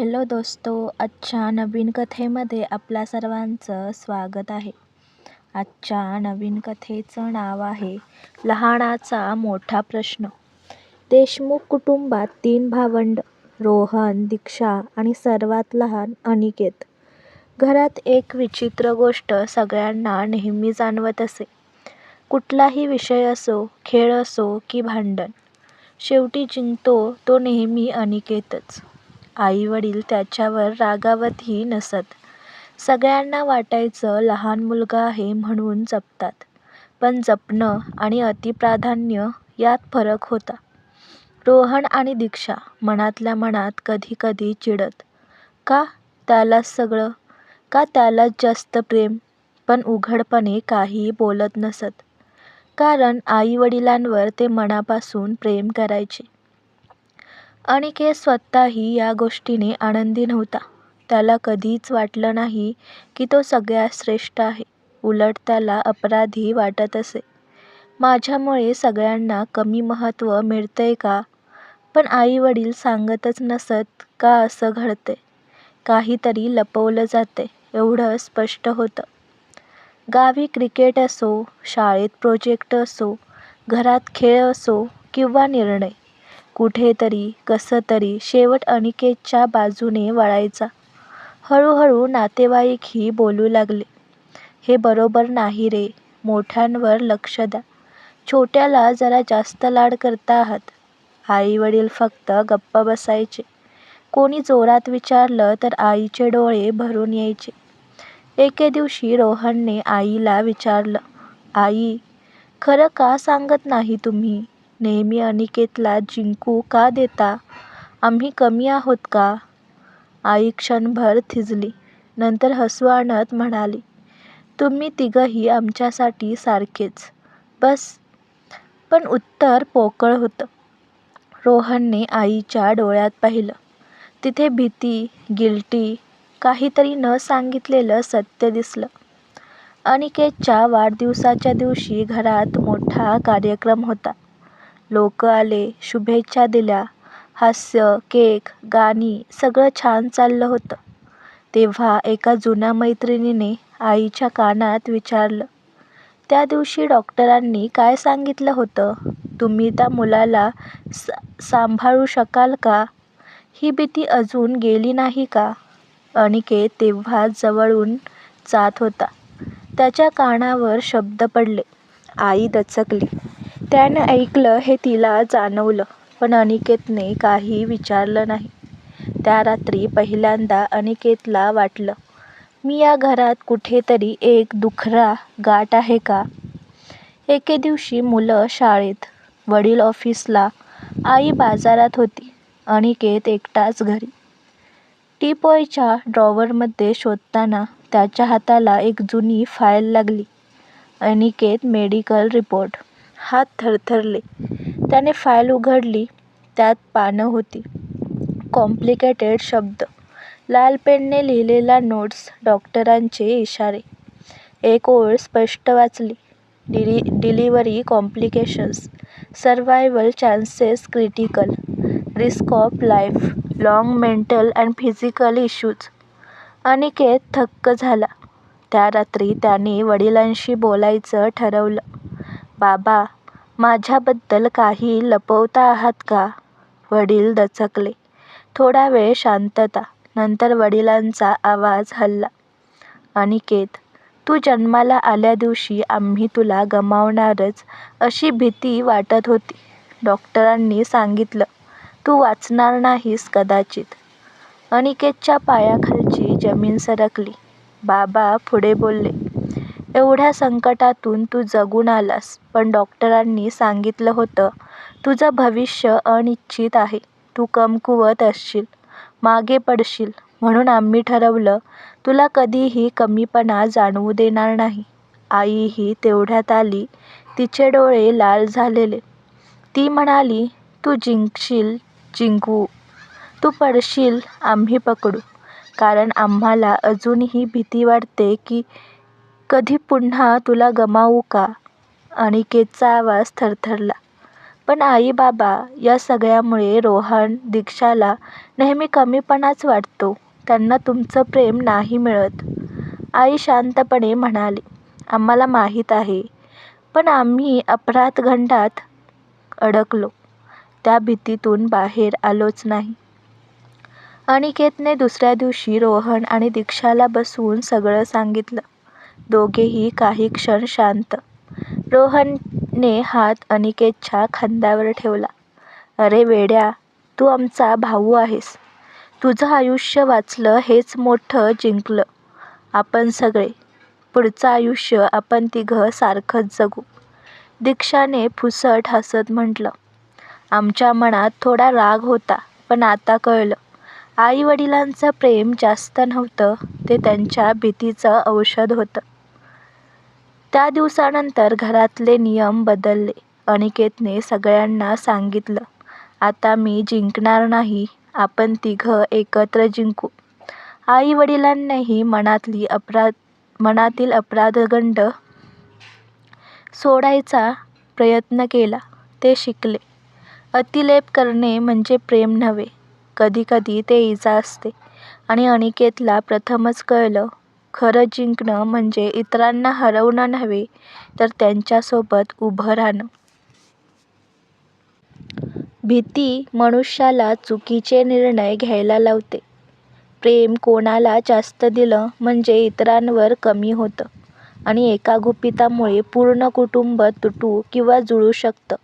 Hello दोस्तो आजच्या नवीन कथेमध्ये आपल्या सर्वांचं स्वागत आहे. आजच्या नवीन कथेचं नाव आहे लहानाचा मोठा प्रश्न. देशमुख कुटुंबात तीन भावंड रोहन दीक्षा आणि सर्वात लहान अनिकेत. घरात एक विचित्र गोष्ट सगळ्यांना नेहमी जाणवत असे. कुठलाही विषय असो खेळ असो की भांडण शेवटी जिंकतो तो नेहमी अनिकेतच. आई वडील त्याच्यावर रागावतही नसत. सगळ्यांना वाटायचं लहान मुलगा आहे म्हणून जपतात. पण जपणं आणि अतिप्राधान्य यात फरक होता. रोहन आणि दीक्षा मनातल्या मनात कधी कधी चिडत. का त्यालाच सगळं? का त्यालाच जास्त प्रेम? पण उघडपणे काहीही बोलत नसत. कारण आई वडिलांवर ते मनापासून प्रेम करायचे. अनिकेत स्वतःही या गोष्टीने आनंदी नव्हता. त्याला कधीच वाटलं नाही की तो सगळ्यात श्रेष्ठ आहे. उलट त्याला अपराधी वाटत असे. माझ्यामुळे सगळ्यांना कमी महत्त्व मिळतंय का? पण आई वडील सांगतच नसत का असं घडतंय. काहीतरी लपवलं जातंय एवढं स्पष्ट होतं. गावी क्रिकेट असो शाळेत प्रोजेक्ट असो घरात खेळ असो किंवा निर्णय कुठेतरी कसंतरी शेवट अनिकेतच्या बाजूने वळायचा. हळूहळू नातेवाईकही बोलू लागले. हे बरोबर नाही रे मोठ्यांवर लक्ष द्या. छोट्याला जरा जास्त लाड करता आहात. आईवडील फक्त गप्प बसायचे. कोणी जोरात विचारलं तर आईचे डोळे भरून यायचे. एके दिवशी रोहनने आईला विचारलं आई खरं का सांगत नाही तुम्ही? नेहमी अनिकेतला जिंकू का देता? आम्ही कमी आहोत का? आई क्षणभर थिजली नंतर हसू आणत म्हणाली तुम्ही तिघंही आमच्यासाठी सारखेच. बस. पण उत्तर पोकळ होतं. रोहनने आईच्या डोळ्यात पाहिलं. तिथे भीती गिल्टी काहीतरी न सांगितलेलं सत्य दिसलं. अनिकेतच्या वाढदिवसाच्या दिवशी घरात मोठा कार्यक्रम होता. लोक आले शुभेच्छा दिल्या हास्य केक गाणी सगळं छान चाललं होतं. तेव्हा एका जुन्या मैत्रिणीने आईच्या कानात विचारलं त्या दिवशी डॉक्टरांनी काय सांगितलं होतं? तुम्ही त्या मुलाला सा सांभाळू शकाल का? ही भीती अजून गेली नाही का? अनिकेत तेव्हा जवळून जात होता. त्याच्या कानावर शब्द पडले. आई दचकली. त्यानं ऐकलं हे तिला जाणवलं पण अनिकेतने काही विचारलं नाही. त्या रात्री पहिल्यांदा अनिकेतला वाटलं मी या घरात कुठेतरी एक दुखरा गाठ आहे का? एके दिवशी मुलं शाळेत वडील ऑफिसला आई बाजारात होती अनिकेत एकटाच घरी. टीपॉयच्या ड्रॉवरमध्ये शोधताना त्याच्या हाताला एक जुनी फाईल लागली अनिकेत मेडिकल रिपोर्ट. हात थरथरले. त्याने फाईल उघडली त्यात पानं होती. कॉम्प्लिकेटेड शब्द. लाल पेनने लिहिलेला नोट्स डॉक्टरांचे इशारे. एक ओळ स्पष्ट वाचली. डिलि delivery complications. Survival chances critical. Risk of life. Long mental and physical issues. Aniket थक्क झाला. त्या रात्री त्याने वडिलांशी बोलायचं ठरवलं. बाबा माझ्याबद्दल काही लपवता आहात का? वडील दचकले. थोडा वेळ शांतता नंतर वडिलांचा आवाज हलला. अनिकेत तू जन्माला आल्या दिवशी आम्ही तुला गमावणारच अशी भीती वाटत होती. डॉक्टरांनी सांगितलं तू वाचणार नाहीस कदाचित. अनिकेतच्या पायाखालची जमीन सरकली. बाबा पुढे बोलले एवढ्या संकटातून तू जगून आलास. पण डॉक्टरांनी सांगितलं होतं तुझं भविष्य अनिश्चित आहे. तू कमकुवत असशील मागे पडशील. म्हणून आम्ही ठरवलं तुला कधीही कमीपणा जाणवू देणार नाही. आईही तेवढ्यात आली. तिचे डोळे लाल झालेले. ती म्हणाली तू जिंकशील जिंकू. तू पडशील आम्ही पकडू. कारण आम्हाला अजूनही भीती वाटते की कधी पुन्हा तुला गमावू का? अनिकेतचा आवाज थरथरला. पण आई बाबा या सगळ्यामुळे रोहन दीक्षाला नेहमी कमीपणाच वाटतो. त्यांना तुमचं प्रेम नाही मिळत. आई शांतपणे म्हणाली आम्हाला माहीत आहे. पण आम्ही अपराधखंडात अडकलो. त्या भीतीतून बाहेर आलोच नाही. अनिकेतने दुसऱ्या दिवशी रोहन आणि दीक्षाला बसवून सगळं सांगितलं. दोघेही काही क्षण शांत. रोहनने हात अनिकेतच्या खांद्यावर ठेवला. अरे वेड्या तू आमचा भाऊ आहेस. तुझं आयुष्य वाचलं हेच मोठं जिंकलं. आपण सगळे पुढचं आयुष्य आपण तिघं सारखंच जगू. दीक्षाने फुसट हसत म्हटलं. आमच्या मनात थोडा राग होता पण आता कळलं. आई वडिलांचं प्रेम जास्त नव्हतं ते त्यांच्या भीतीचं औषध होतं. त्या दिवसानंतर घरातले नियम बदलले. अनिकेतने सगळ्यांना सांगितलं आता मी जिंकणार नाही आपण तिघं एकत्र जिंकू. आई-वडिलांनीही मनातली अपराध मनातील अपराधगंड सोडायचा प्रयत्न केला. ते शिकले. अतिलेप करणे म्हणजे प्रेम नव्हे. कधीकधी ते इजा असते. आणि अनिकेतला प्रथमच कळलं खरं जिंकणं म्हणजे इतरांना हरवणं नव्हे तर त्यांच्यासोबत उभं राहणं. भीती मनुष्याला चुकीचे निर्णय घ्यायला लावते. प्रेम कोणाला जास्त दिलं म्हणजे इतरांवर कमी होतं आणि एका गुपितामुळे पूर्ण कुटुंब तुटू किंवा जुळू शकतं.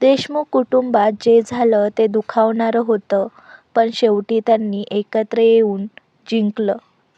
देशमुख कुटुंबात जे झालं ते दुखावणारं होतं पण शेवटी त्यांनी एकत्र येऊन जिंकलं.